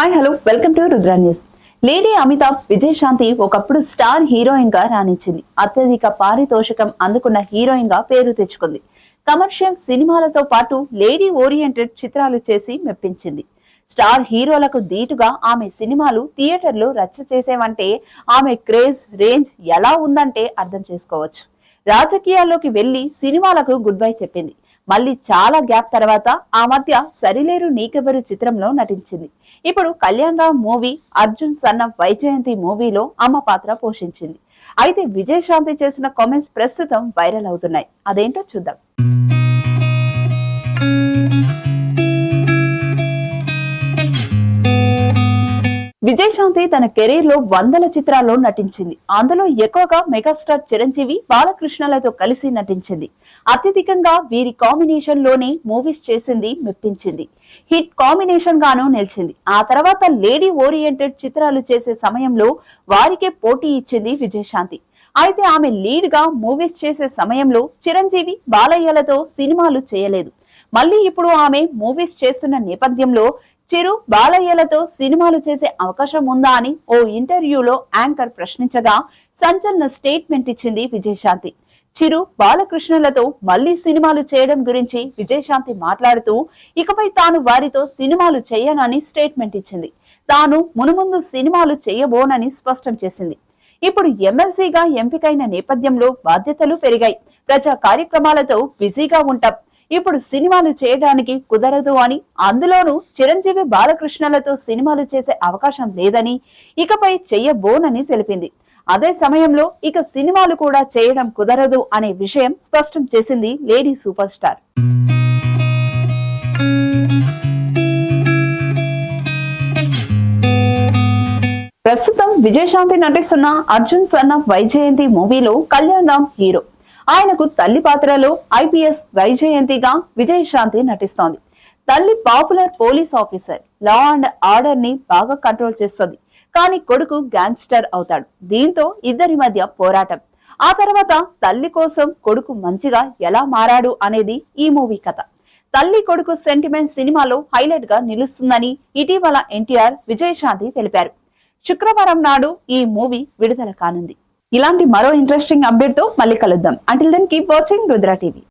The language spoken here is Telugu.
Hi hello welcome to Rudra news lady Amitabh Vijayashanti ఒకప్పుడు స్టార్ హీరోయిన్గా రాణించింది. అత్యధిక పారితోషికం అందుకున్న హీరోయిన్గా పేరు తెచ్చుకుంది. కమర్షియల్ సినిమాలతో పాటు లేడీ ఓరియంటెడ్ చిత్రాలు చేసి మెప్పించింది. స్టార్ హీరోలకు దీటుగా ఆమె సినిమాలు థియేటర్లో రచ్చ చేసేవంటే ఆమె క్రేజ్ రేంజ్ ఎలా ఉందంటే అర్థం చేసుకోవచ్చు. రాజకీయాల్లోకి వెళ్ళి సినిమాలకు గుడ్ బై చెప్పింది. మళ్ళీ చాలా గ్యాప్ తర్వాత ఆ మధ్య సరిలేరు నీకెవరు చిత్రంలో నటించింది. ఇప్పుడు కళ్యాణ్ రామ్ మూవీ అర్జున్ సన్న వైజయంతి మూవీలో అమ్మ పాత్ర పోషించింది. అయితే విజయశాంతి చేసిన కామెంట్స్ ప్రస్తుతం వైరల్ అవుతున్నాయి. అదేంటో చూద్దాం. విజయశాంతి తన కెరీర్లో వందల చిత్రాల్లో నటించింది. అందులో ఎక్కువగా మెగాస్టార్ చిరంజీవి బాలకృష్ణలతో కలిసి నటించింది. అత్యధికంగా వీరి కాంబినేషన్లోనే మూవీస్ చేసింది మెప్పించింది. హిట్ కాంబినేషన్ గాను నిలిచింది. ఆ తర్వాత లేడీ ఓరియంటెడ్ చిత్రాలు చేసే సమయంలో వారికే పోటీ ఇచ్చింది విజయశాంతి. అయితే ఆమె లీడ్గా మూవీస్ చేసే సమయంలో చిరంజీవి బాలయ్యలతో సినిమాలు చేయలేదు. మళ్ళీ ఇప్పుడు ఆమె మూవీస్ చేస్తున్న నేపథ్యంలో చిరు బాలయ్యలతో సినిమాలు చేసే అవకాశం ఉందా అని ఓ ఇంటర్వ్యూలో యాంకర్ ప్రశ్నించగా సంచలన స్టేట్మెంట్ ఇచ్చింది విజయశాంతి. చిరు బాలకృష్ణులతో మళ్ళీ సినిమాలు చేయడం గురించి విజయశాంతి మాట్లాడుతూ ఇకపై తాను వారితో సినిమాలు చేయనని స్టేట్మెంట్ ఇచ్చింది. తాను మునుముందు సినిమాలు చేయబోనని స్పష్టం చేసింది. ఇప్పుడు ఎమ్మెల్సీగా ఎంపికైన నేపథ్యంలో బాధ్యతలు పెరిగాయి. ప్రజా కార్యక్రమాలతో బిజీగా ఉంటాం. ఇప్పుడు సినిమాలు చేయడానికి కుదరదు అని అందులోనూ చిరంజీవి బాలకృష్ణలతో సినిమాలు చేసే అవకాశం లేదని ఇకపై చెయ్యబోనని తెలిపింది. అదే సమయంలో ఇక సినిమాలు కూడా చేయడం కుదరదు అనే విషయం స్పష్టం చేసింది లేడీ సూపర్ స్టార్. ప్రస్తుతం విజయశాంతి నటిస్తున్న అర్జున్ సన్న వైజయంతి మూవీలో కళ్యాణ్ రామ్ హీరో. ఆయనకు తల్లి పాత్రలో ఐపీఎస్ వైజయంతిగా విజయశాంతి నటిస్తోంది. తల్లి popular police officer law and ఆర్డర్ని బాగా కంట్రోల్ చేస్తుంది. కానీ కొడుకు గ్యాంగ్స్టర్ అవుతాడు. దీంతో ఇద్దరి మధ్య పోరాటం. ఆ తర్వాత తల్లి కోసం కొడుకు మంచిగా ఎలా మారాడు అనేది ఈ మూవీ కథ. తల్లి కొడుకు సెంటిమెంట్ సినిమాలో హైలైట్గా నిలుస్తుందని ఇటీవల ఎన్టీఆర్ విజయశాంతి తెలిపారు. శుక్రవారం నాడు ఈ మూవీ విడుదల కానుంది. ఇలాంటి మరో ఇంట్రెస్టింగ్ అప్డేట్తో మళ్ళీ కలుద్దాం. Until then keep watching Rudra TV